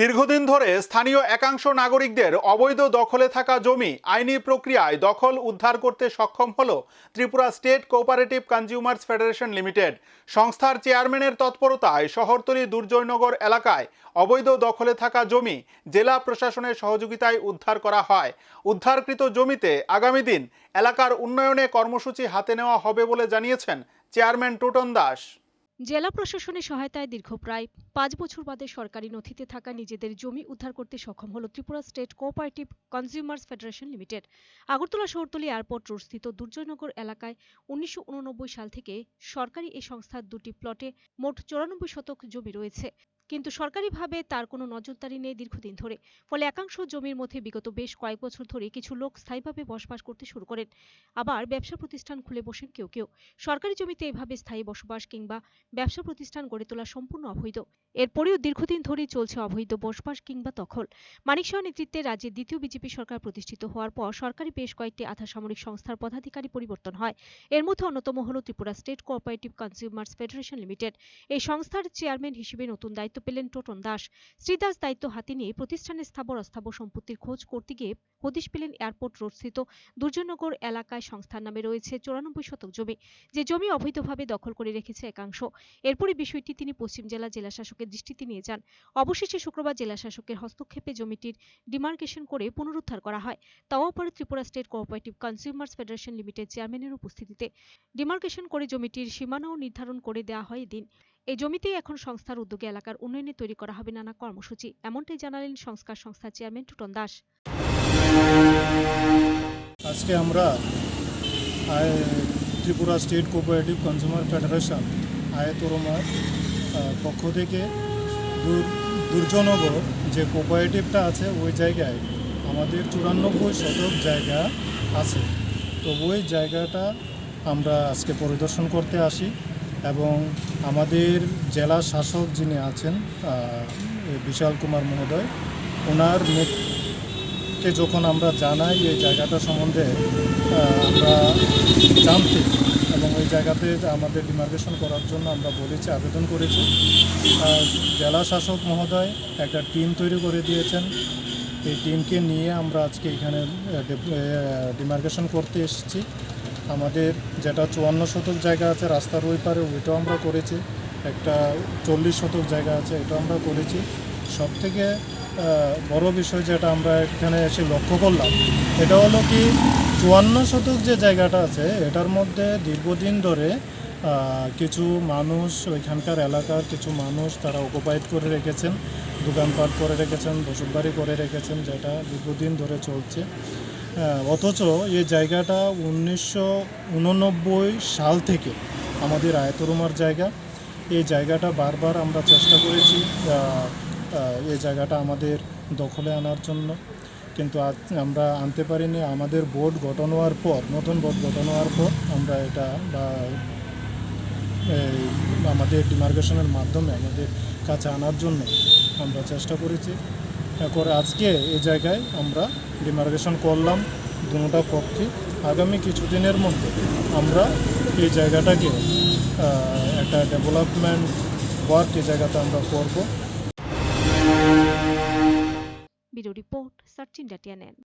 দীর্ঘদিন ধরে স্থানীয় একাংশ নাগরিকদের অবৈধ দখলে থাকা জমি আইনি প্রক্রিয়ায় দখল উদ্ধার করতে সক্ষম হল Tripura state cooperative consumers federation limited. সংস্থার চেয়ারম্যানের তৎপরতায় শহরতলি দুর্জয়নগর এলাকায় অবৈধ দখলে থাকা জমি জেলা প্রশাসনের সহযোগিতায় উদ্ধার করা হয়। উদ্ধারকৃত জমিতে আগামী দিন এলাকার উন্নয়নে কর্মসূচি হাতে নেওয়া হবে বলে জানিয়েছেন চেয়ারম্যান টোটন দাস। জেলা প্রশাসনের সহায়তায় দীর্ঘ প্রায় পাঁচ বছর বাদে সরকারি নথিতে থাকা নিজেদের জমি উদ্ধার করতে সক্ষম হল Tripura state cooperative consumers federation limited. Agartala শহরতলি airport road স্থিত দুর্জয়নগর এলাকায় উনিশশো সাল থেকে সরকারি এই সংস্থার দুটি প্লটে মোট চৌরানব্বই শতক জমি রয়েছে। কিন্তু সরকারিভাবে তার কোনো নজরদারি নেই দীর্ঘদিন ধরে। ফলে একাংশ জমির মধ্যে বিগত বেশ কয়েক বছর ধরে কিছু লোক স্থায়ীভাবে বসবাস করতে শুরু করেন। আবার ব্যবসা প্রতিষ্ঠান খুলে বসেন কেউ কেউ। সরকারি জমিতে এভাবে স্থায়ী বসবাস কিংবা ব্যবসা প্রতিষ্ঠান গড়ে তোলা সম্পূর্ণ অবৈধ। এরপরেও দীর্ঘদিন ধরেই চলছে অবৈধ বসবাস কিংবা দখল। মানিক শাহ নেতৃত্বে রাজ্যে দ্বিতীয় বিজেপি সরকার প্রতিষ্ঠিত হওয়ার পর সরকারি বেশ কয়েকটি আধা সামরিক সংস্থার পদাধিকারী পরিবর্তন হয়। এর মধ্যে অন্যতম হল Tripura state cooperative consumers federation limited. এই সংস্থার চেয়ারম্যান হিসেবে নতুন দায়িত্ব পেলেন টোটন দাস। শ্রী দাস দায়িত্ব হাতে নিয়ে প্রতিষ্ঠানের স্থাবর অস্থাবর সম্পত্তির খোঁজ করতে গিয়ে হদিশ পেলেন এয়ারপোর্ট রোড স্থিত দুর্জয়নগর এলাকায় সংস্থার নামে রয়েছে চৌরানব্বই শতক জমি। যে জমি অবৈধভাবে দখল করে রেখেছে একাংশ। এরপরই বিষয়টি তিনি পশ্চিম জেলা জেলা শাসকের দৃষ্টিতে নিয়ে যান। অবশেষে শুক্রবার জেলা শাসকের হস্তক্ষেপে জমিটির ডিমার্কেশন করে পুনরুদ্ধার করা হয়। তাও পরে Tripura state cooperative consumers federation limited চেয়ারম্যানের উপস্থিতিতে ডিমার্কেশন করে জমিটির সীমানাও নির্ধারণ করে দেওয়া হয় এদিন। এই জমিতেই এখন সংস্থার উদ্যোগে এলাকার উন্নয়নে তৈরি করা হবে নানা কর্মসূচি। এমনটাই জানালেন সংস্কার সংস্থার চেয়ারম্যান টুটন দাস। আজকে আমরা Tripura state cooperative consumer federation আয়তরমার পক্ষ থেকে দূর, দুর্জনগর যে কোপারেটিভটা আছে, ওই জায়গায় আমাদের চুরানব্বই শতক জায়গা আছে। তো ওই জায়গাটা আমরা আজকে পরিদর্শন করতে আসি এবং আমাদের জেলা শাসক যিনি আছেন বিশাল কুমার মহোদয়, ওনার নেত- কে যখন আমরা জানাই এই জায়গাটা সম্বন্ধে আমরা জানতে জায়গাতে আমাদের ডিমার্কেশন করার জন্য আমরা বলেছি, আবেদন করেছি। জেলা শাসক মহোদয় একটা টিম তৈরি করে দিয়েছেন। এই টিমকে নিয়ে আমরা আজকে এখানে ডিমার্কেশন করতে এসেছি। আমাদের যেটা চুয়ান্ন শতক জায়গা আছে, রাস্তার ওই পারে ওইটাও আমরা করেছি। একটা চল্লিশ শতক জায়গা আছে এটা আমরা করেছি। সব থেকে বড় বিষয় যেটা আমরা এখানে এসে লক্ষ্য করলাম, এটা হলো কি চুয়ান্ন শতক যে জায়গাটা আছে, এটার মধ্যে দীর্ঘদিন ধরে কিছু মানুষ, ওইখানকার এলাকার কিছু মানুষ তারা অকুপাইড করে রেখেছেন, দোকানপাট করে রেখেছেন, বসতবাড়ি করে রেখেছেন, যেটা দীর্ঘদিন ধরে চলছে। অথচ এই জায়গাটা উনিশশো উননব্বই সাল থেকে আমাদের আয়তরুমার জায়গা। এই জায়গাটা বারবার আমরা চেষ্টা করেছি এই জায়গাটা আমাদের দখলে আনার জন্য। কিন্তু আমরা আনতে পারিনি। আমাদের বোর্ড গঠন হওয়ার পর, নতুন বোর্ড গঠন হওয়ার পর আমরা এটা বা আমাদের ডিমার্কেশনের মাধ্যমে, আমাদের কাছে আনার জন্য আমরা চেষ্টা করেছি। করে আজকে এই জায়গায় আমরা ডিমার্কেশন করলাম দুটা পক্ষে। আগামী কিছুদিনের মধ্যে আমরা এই জায়গাটাকে একটা ডেভেলপমেন্ট ওয়ার্ক এই জায়গাতে আমরা করব। video report, Sachin Datianen.